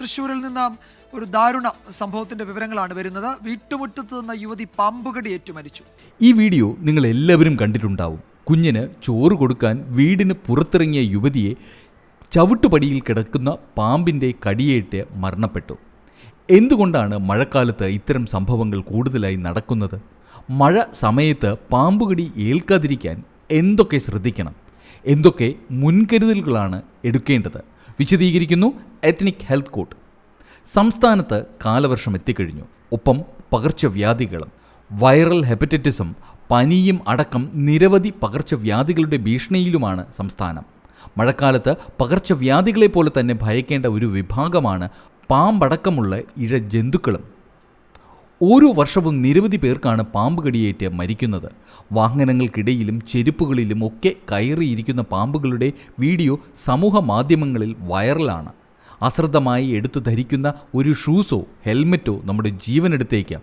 തൃശ്ശൂരിൽ നിന്ന് ഒരു ദാരുണ സംഭവത്തിന്റെ വിവരങ്ങളാണ് വരുന്നത്. വീട്ടുമുറ്റത്ത് നിന്ന യുവതി പാമ്പുകടിയേറ്റു മരിച്ചു. ഈ വീഡിയോ നിങ്ങൾ എല്ലാവരും കണ്ടിട്ടുണ്ടാവും. കുഞ്ഞിന് ചോറ് കൊടുക്കാൻ വീടിന് പുറത്തിറങ്ങിയ യുവതിയെ ചവിട്ടുപടിയിൽ കിടക്കുന്ന പാമ്പിന്റെ കടിയേറ്റ് മരണപ്പെട്ടു. എന്തുകൊണ്ടാണ് മഴക്കാലത്ത് ഇത്തരം സംഭവങ്ങൾ കൂടുതലായി നടക്കുന്നത്? മഴ സമയത്ത് പാമ്പുകടി ഏൽക്കാതിരിക്കാൻ എന്തൊക്കെ ശ്രദ്ധിക്കണം? എന്തൊക്കെ മുൻകരുതലുകളാണ് എടുക്കേണ്ടത്? വിശദീകരിക്കുന്നു എത്നിക് ഹെൽത്ത് കോഡ് സംസ്ഥാനത്ത് കാലവർഷം എത്തിക്കഴിഞ്ഞു. ഒപ്പം പകർച്ചവ്യാധികളും വൈറൽ ഹെപ്പറ്റൈറ്റിസും പനിയും അടക്കം നിരവധി പകർച്ചവ്യാധികളുടെ ഭീഷണിയിലുമാണ് സംസ്ഥാനം. മഴക്കാലത്ത് പകർച്ചവ്യാധികളെ പോലെ തന്നെ ഭയക്കേണ്ട ഒരു വിഭാഗമാണ് പാമ്പടക്കമുള്ള ഇഴ ജന്തുക്കളും ഓരോ വർഷവും നിരവധി പേർക്കാണ് പാമ്പ് കടിയേറ്റ് മരിക്കുന്നത്. വാഹനങ്ങൾക്കിടയിലും ചെരുപ്പുകളിലും ഒക്കെ കയറിയിരിക്കുന്ന പാമ്പുകളുടെ വീഡിയോ സമൂഹ മാധ്യമങ്ങളിൽ വൈറലാണ്. അശ്രദ്ധമായി എടുത്തു ധരിക്കുന്ന ഒരു ഷൂസോ ഹെൽമെറ്റോ നമ്മുടെ ജീവനെടുത്തേക്കാം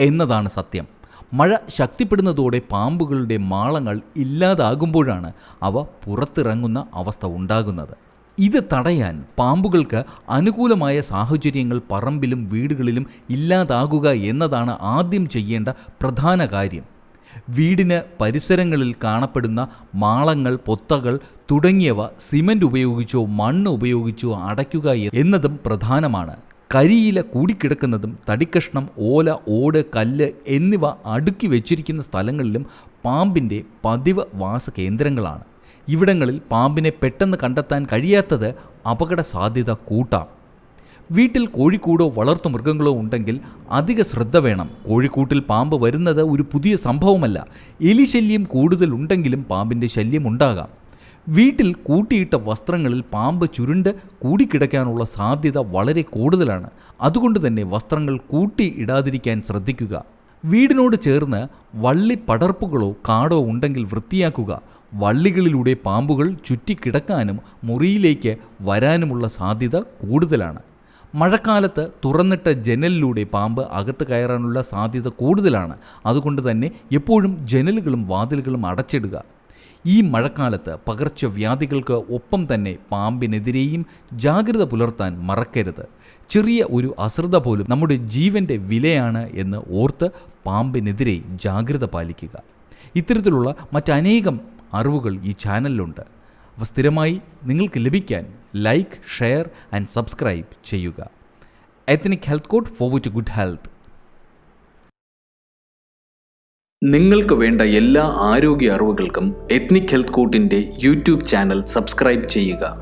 എന്നതാണ് സത്യം. മഴ ശക്തിപ്പെടുന്നതോടെ പാമ്പുകളുടെ മാളങ്ങൾ ഇല്ലാതാകുമ്പോഴാണ് അവ പുറത്തിറങ്ങുന്ന അവസ്ഥ ഉണ്ടാകുന്നത്. ഇത് തടയാൻ പാമ്പുകൾക്ക് അനുകൂലമായ സാഹചര്യങ്ങൾ പറമ്പിലും വീടുകളിലും ഇല്ലാതാകുക എന്നതാണ് ആദ്യം ചെയ്യേണ്ട പ്രധാന കാര്യം. വീടിന് പരിസരങ്ങളിൽ കാണപ്പെടുന്ന മാളങ്ങൾ പൊത്തകൾ തുടങ്ങിയവ സിമന്റ് ഉപയോഗിച്ചോ മണ്ണ് ഉപയോഗിച്ചോ അടയ്ക്കുക എന്നതും പ്രധാനമാണ്. കരിയില കൂടിക്കിടക്കുന്നതും തടിക്കഷ്ണം ഓല ഓട് കല്ല് എന്നിവ അടുക്കി വെച്ചിരിക്കുന്ന സ്ഥലങ്ങളിലും പാമ്പിന്റെ പതിവ് വാസകേന്ദ്രങ്ങളാണ്. ഇവിടങ്ങളിൽ പാമ്പിനെ പെട്ടെന്ന് കണ്ടെത്താൻ കഴിയാത്തത് അപകട സാധ്യത കൂട്ടാം. വീട്ടിൽ കോഴിക്കൂടോ വളർത്തു മൃഗങ്ങളോ ഉണ്ടെങ്കിൽ അധിക ശ്രദ്ധ വേണം. കോഴിക്കൂട്ടിൽ പാമ്പ് വരുന്നത് ഒരു പുതിയ സംഭവമല്ല. എലിശല്യം കൂടുതൽ ഉണ്ടെങ്കിലും പാമ്പിന്റെ ശല്യം ഉണ്ടാകാം. വീട്ടിൽ കൂട്ടിയിട്ട വസ്ത്രങ്ങളിൽ പാമ്പ് ചുരുണ്ട് കൂടിക്കിടക്കാനുള്ള സാധ്യത വളരെ കൂടുതലാണ്. അതുകൊണ്ട് തന്നെ വസ്ത്രങ്ങൾ കൂട്ടി ഇടാതിരിക്കാൻ ശ്രദ്ധിക്കുക. വീടിനോട് ചേർന്ന് വള്ളി പടർപ്പുകളോ കാടോ ഉണ്ടെങ്കിൽ വൃത്തിയാക്കുക. വള്ളികളിലൂടെ പാമ്പുകൾ ചുറ്റിക്കിടക്കാനും മുറിയിലേക്ക് വരാനുമുള്ള സാധ്യത കൂടുതലാണ്. മഴക്കാലത്ത് തുറന്നിട്ട ജനലിലൂടെ പാമ്പ് അകത്ത് കയറാനുള്ള സാധ്യത കൂടുതലാണ്. അതുകൊണ്ട് തന്നെ എപ്പോഴും ജനലുകളും വാതിലുകളും അടച്ചിടുക. ഈ മഴക്കാലത്ത് പകർച്ചവ്യാധികൾക്ക് ഒപ്പം തന്നെ പാമ്പിനെതിരെയും ജാഗ്രത പുലർത്താൻ മറക്കരുത്. ചെറിയ ഒരു അശ്രദ്ധ പോലും നമ്മുടെ ജീവന്റെ വിലയാണ് എന്ന് ഓർത്ത് പാമ്പിനെതിരെ ജാഗ്രത പാലിക്കുക. ഇത്തരത്തിലുള്ള മറ്റനേകം അറിവുകൾ ഈ ചാനലിലുണ്ട്. അവ സ്ഥിരമായി നിങ്ങൾക്ക് ലഭിക്കാൻ ലൈക്ക് ഷെയർ ആൻഡ് സബ്സ്ക്രൈബ് ചെയ്യുക. Ethnic health code for to good health നിങ്ങൾക്ക് വേണ്ട എല്ലാ ആരോഗ്യ അറിവുകൾക്കും എത്നിക് ഹെൽത്ത് കോട്ടിന്റെ യൂട്യൂബ് ചാനൽ സബ്സ്ക്രൈബ് ചെയ്യുക.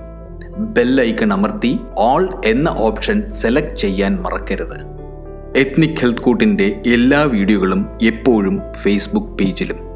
ബെല്ലൈക്കൺ അമർത്തി ഓൾ എന്ന ഓപ്ഷൻ സെലക്ട് ചെയ്യാൻ മറക്കരുത്. എത്നിക് ഹെൽത്ത് കോട്ടിന്റെ എല്ലാ വീഡിയോകളും എപ്പോഴും ഫേസ്ബുക്ക് പേജിലും